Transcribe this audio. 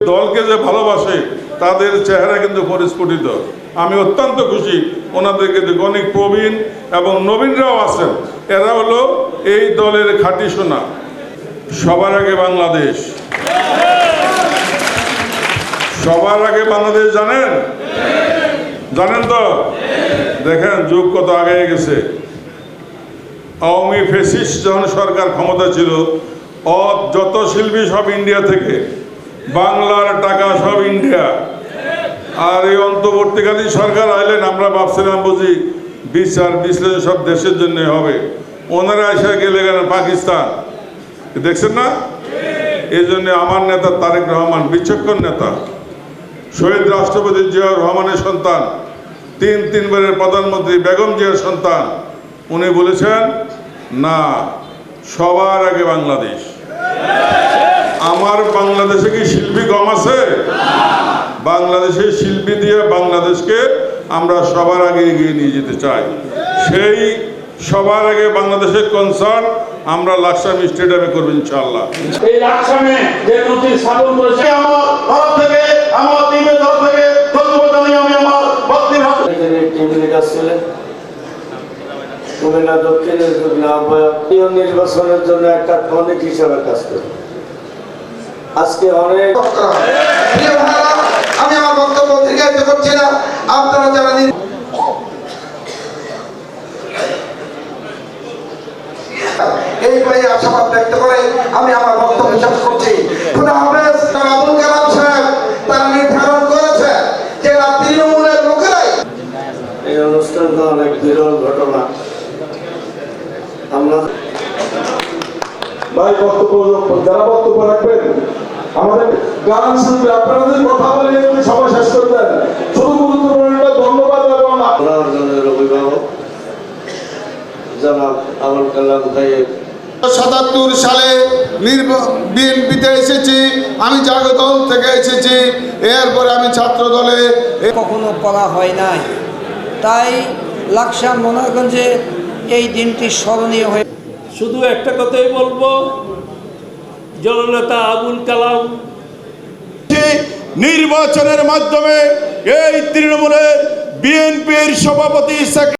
দলকে যে ভালোবাসে, তাদের চেহারা কিন্তু পরিস্ফুটিত। আমি অত্যন্ত খুশি ওনাদেরকে অনেক প্রবীণ এবং নবীনরাও আছেন। এরা হলো এই দলের খাঁটি সোনা। সবার আগে বাংলাদেশ। সবার আগে বাংলাদেশ জানেন? জানেন তো? দেখেন, যুগ কত আগে গেছে। আওয়ামী ফেসিস যখন সরকার ক্ষমতা ছিল অ যত শিল্পী সব ইন্ডিয়া থেকে বাংলার টাকা সব ইন্ডিয়া। আর এই অন্তর্বর্তীকালীন সরকার আইলেন, আমরা ভাবছিলাম বুঝি বিচার বিশ্লেষণ সব দেশের জন্য হবে। ওনারা এসে গেলে গেলেন পাকিস্তান? দেখছেন না? এই জন্য আমার নেতা তারেক রহমান, বিচক্ষণ নেতা। শহীদ রাষ্ট্রপতি জিয়াউর রহমানের সন্তান, তিন তিনবারের প্রধানমন্ত্রী বেগম জিয়ার সন্তান। উনি বলেছেন, না, সবার আগে বাংলাদেশ। আমার বাংলাদেশে কি শিল্পী কম আছে? বাংলাদেশের শিল্পী দিয়ে বাংলাদেশকে আমরা সবার আগে এগিয়ে নিয়ে যেতে চাই। সেই সবার আগে বাংলাদেশের কনসার্ট আমরা লাকসাম স্টেডিয়ামে করব ইনশাল্লাহ এই লাকসামে যে স্থাপন করেছে আমার তরফ থেকে আমার টিমের তরফ থেকে ধন্যবাদ আমি আমার টিম লিডার ছিলেন কুমিল্লা দক্ষিণের আহ্বায়ক নির্বাচনের জন্য একটা টনিক হিসাবে কাজ করি। আজকে অনেক আমি আমার বক্তব্য দীর্ঘায়িত করছি না। আপনারা যারা এই বলে আশাবাদ ব্যক্ত করে আমি আমার বক্তব্য শেষ করছি। খুদা হাফেজ আবুল কালাম সাহেব তারা নির্ধারণ করেছে যে তৃণমূলের লোকেরাই এই অনুষ্ঠানটা অনেক বিরল ঘটনা। ভাই বক্তব্য যারা বক্তব্য রাখবেন আমাদের গান শুনবে আপনারা যদি কথা বলে যদি সময় শেষ করে দেন। শুধু গুরুত্বপূর্ণ ধন্যবাদ এবং পনেরো জনের অভিভাবক জনাব আবুল কালাম ভাইয়ের সাতাত্তর সালে বিএনপিতে এসেছি আমি জাগদল থেকে এসেছি এরপরে আমি ছাত্র দলে কখনো করা হয় নাই। তাই লাকসাম মনোরগঞ্জে এই দিনটি স্মরণীয় হয়ে শুধু একটা কথাই বলব জননেতা আবুল কালাম। নির্বাচনের মাধ্যমে এই তৃণমূলের বিএনপির সভাপতি